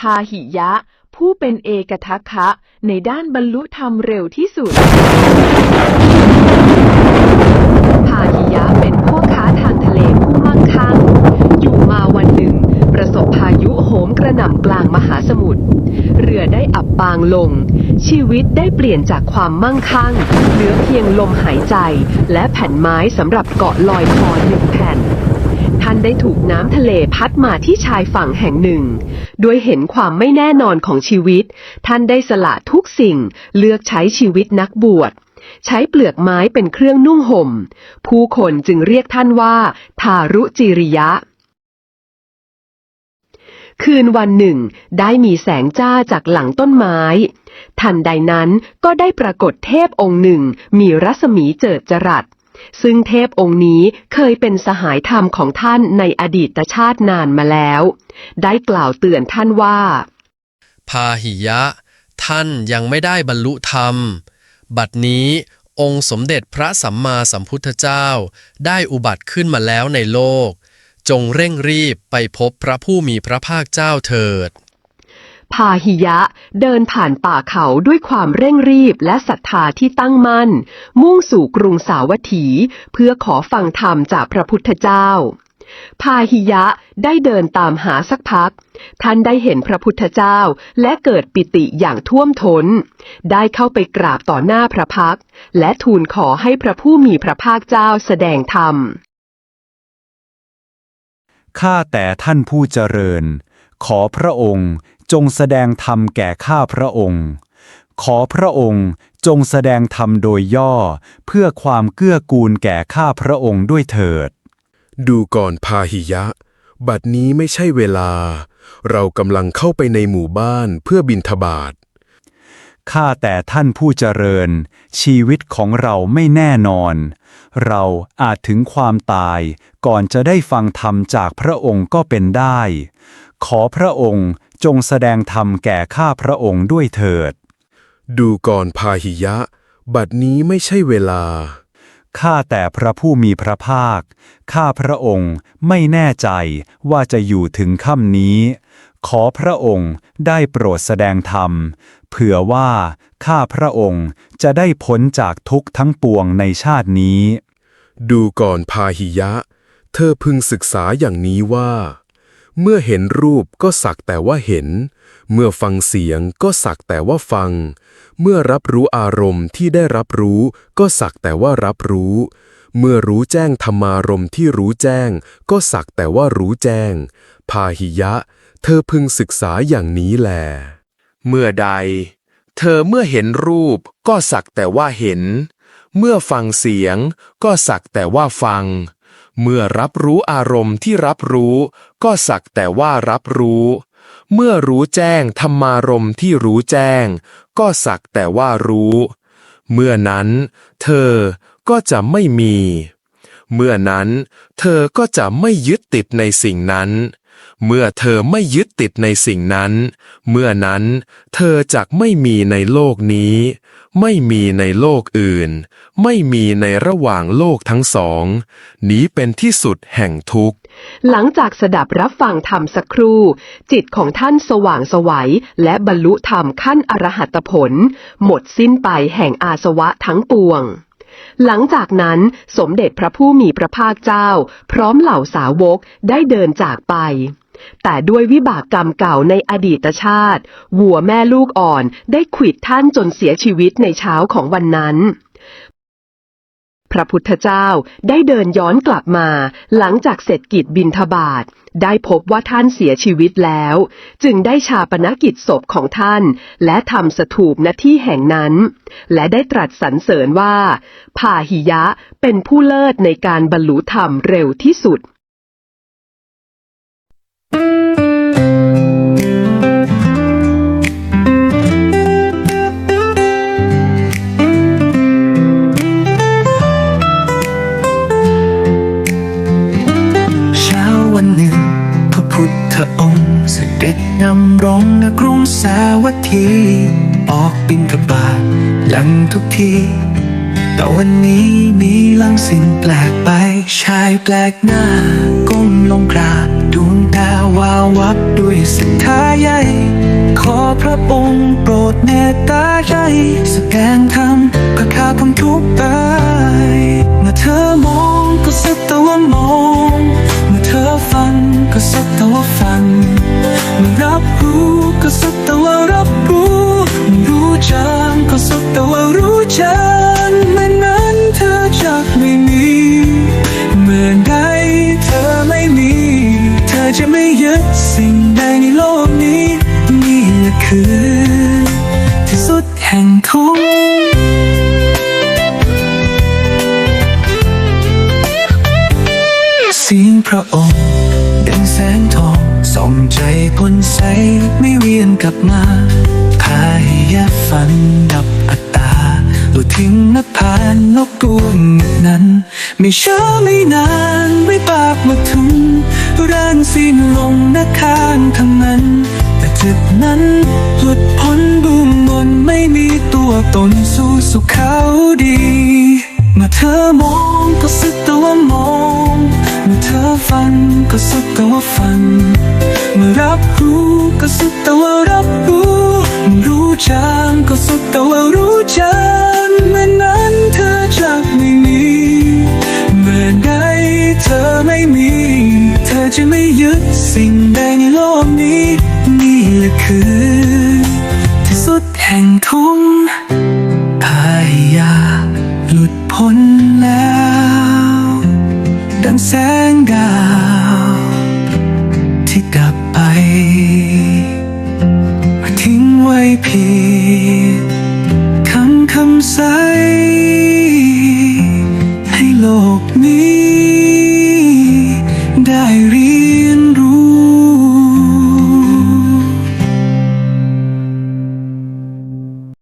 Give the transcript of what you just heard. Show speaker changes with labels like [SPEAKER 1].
[SPEAKER 1] พาหิยะ ผู้เป็นเอกทัคคะในด้านบรรลุธรรมเร็วที่สุด พาหิยะเป็นพวกค้าทางทะเลผู้มั่งคั่ง อยู่มาวันหนึ่ง ประสบพายุโหมกระหน่ำกลางมหาสมุทร เรือได้อับปางลง ชีวิตได้เปลี่ยนจากความมั่งคั่ง เหลือเพียงลมหายใจ และแผ่นไม้สำหรับเกาะลอยคอหนึ่งแผ่นานได้ถูกน้ำทะเลพัดมาที่ชายฝั่งแห่งหนึ่งโดยเห็นความไม่แน่นอนของชีวิต ท่านได้สละทุกสิ่งเลือกใช้ชีวิตนักบวช ใช้เปลือกไม้เป็นเครื่องนุ่งห่ม ผู้คนจึงเรียกท่านว่า ทารุจิริยะ คืนวันหนึ่ง ได้มีแสงจ้าจากหลังต้นไม้ ทันใดนั้นก็ได้ปรากฏเทพองค์หนึ่งมีรัศมีเจิดจรัส ซึ่งเทพองค์นี้เคยเป็นสหายธรรมของท่านในอดีตชาตินานมาแล้ว ได้กล่าวเตือนท่านว่า
[SPEAKER 2] พาหิยะ ท่านยังไม่ได้บรรลุธรรม บัดนี้องค์สมเด็จพระสัมมาสัมพุทธเจ้า ได้อุบัติขึ้นมาแล้วในโลก จงเร่งรีบไปพบพระผู้มีพระภาคเจ้าเถิด
[SPEAKER 1] พาหิยะ เดินผ่านป่าเขาด้วยความเร่งรีบและศรัทธาที่ตั้งมั่น มุ่งสู่กรุงสาวัตถี เพื่อขอฟังธรรมจากพระพุทธเจ้า พาหิยะได้เดินตามหาสักพัก ท่านได้เห็นพระพุทธเจ้าและเกิดปิติอย่างท่วมทน้น ได้เข้าไปกราบต่อหน้าพระพัก และทูลขอให้พระผู้มีพระภาคเจ้าแสดงธรรม
[SPEAKER 3] ข้าแต่ท่านผู้เจริญ ขอพระองค์ จงแสดงธรรมแก่ข้าพระองค์ ขอพระองค์จงแสดงธรรมโดยย่อ เพื่อความเกื้อกูลแก่ข้าพระองค์ด้วยเถิด
[SPEAKER 4] ดูก่อนพาหิยะ บัดนี้ไม่ใช่เวลา เรากำลังเข้าไปในหมู่บ้านเพื่อบินทบาท
[SPEAKER 3] ข้าแต่ท่านผู้เจริญ ชีวิตของเราไม่แน่นอน เราอาจถึงความตายก่อนจะได้ฟังธรรมจากพระองค์ก็เป็นได้ ขอพระองค์จงแสดงธรรมแก่ข้าพระองค์ด้วยเถิด
[SPEAKER 4] ดูก่อนพาหิยะ บัดนี้ไม่ใช่เวลา
[SPEAKER 3] ข้าแต่พระผู้มีพระภาค ข้าพระองค์ไม่แน่ใจว่าจะอยู่ถึงค่ำนี้ ขอพระองค์ได้โปรดแสดงธรรม เผื่อว่าข้าพระองค์จะได้พ้นจากทุกข์ทั้งปวงในชาตินี้
[SPEAKER 4] ดูก่อนพาหิยะ เธอพึงศึกษาอย่างนี้ว่า เมื่อเห็นรูปก็สักแต่ว่าเห็น เมื่อฟังเสียงก็สักแต่ว่าฟัง เมื่อรับรู้อารมณ์ที่ได้รับรู้ก็สักแต่ว่ารับรู้ เมื่อรู้แจ้งธรรมารมณ์ที่รู้แจ้ง ก็สักแต่ว่ารู้แจ้ง พาหิยะ เธอพึงศึกษาอย่างนี้แล
[SPEAKER 5] เมื่อใด เธอเมื่อเห็นรูปก็สักแต่ว่าเห็น เมื่อฟังเสียงก็สักแต่ว่าฟัง เมื่อรับรู้อารมณ์ที่รับรู้ ก็สักแต่ว่ารับรู้ เมื่อรู้แจ้งธรรมารมณ์ที่รู้แจ้ง ก็สักแต่ว่ารู้ เมื่อนั้น เธอก็จะไม่มี เมื่อนั้น เธอก็จะไม่ยึดติดในสิ่งนั้น เมื่อเธอไม่ยึดติดในสิ่งนั้น เมื่อนั้นเธอจักไม่มีในโลกนี้ ไม่มีในโลกอื่น ไม่มีในระหว่างโลกทั้งสอง นี้เป็นที่สุดแห่งทุกข์
[SPEAKER 1] หลังจากสดับรับฟังธรรมสักครู่ จิตของท่านสว่างสวัย และบรรลุธรรมขั้นอรหัตผล หมดสิ้นไปแห่งอาสวะทั้งปวงหลังจากนั้นสมเด็จพระผู้มีพระภาคเจ้า พร้อมเหล่าสาวกได้เดินจากไป แต่ด้วยวิบากกรรมเก่าในอดีตชาติ วัวแม่ลูกอ่อนได้ขวิดท่านจนเสียชีวิตในเช้าของวันนั้น พระพุทธเจ้าได้เดินย้อนกลับมาหลังจากเสร็จกิจบินทบาท ได้พบว่าท่านเสียชีวิตแล้ว จึงได้ชาปนกิจศพของท่าน และทำสถูปณที่แห่งนั้น และได้ตรัสสรรเสริญว่าพาหิยะเป็นผู้เลิศในการบรรลุธรรมเร็วที่สุด
[SPEAKER 6] บินทบาทยังทุกที แต่วันนี้มีลังสิ่งแปลกไป ชายแปลกหน้า ก้มลงกราบดวงตาวาววับด้วยศรัทธาใหญ่พระองค์โปรดเมตตาใจแสดงธรรมพระข้าพ้นทุกไปเมื่อเธอม คือที่สุดแห่งทุกเสียงพระองค์ดังแสงทองส่องใจพ้นใสไม่เวียนกลับมาพายยาฝันดับอัตตาหลุดถึงนภานโลกดวงนั้น ไม่ช้าไม่นานไม่ปากมาถึงร่างสิ้นลงนาคานทั้งนั้น จุดนั้นหลุดพ้นบุญมนไม่มีตัวตนสู่สุขเขาดี เมื่อเธอมองก็สึกแต่ว่ามอง เมื่อเธอฟังก็สึกแต่ว่าฟัง เมื่อรับรู้ก็สึกแต่ว่ารับรู้รู้จางก็สึกแต่ว่ารู้จางเมื่อนั้นเธอจะไม่มีเมื่อใดเธอไม่มี เธอจะไม่ยึดสิ่งใดในโลกนี้ คือที่สุดแห่งทุกข์พายาหลุดพ้นแล้ว ดังแสงดาว ที่ดับไปทิ้งไว้เพียงคำคำใส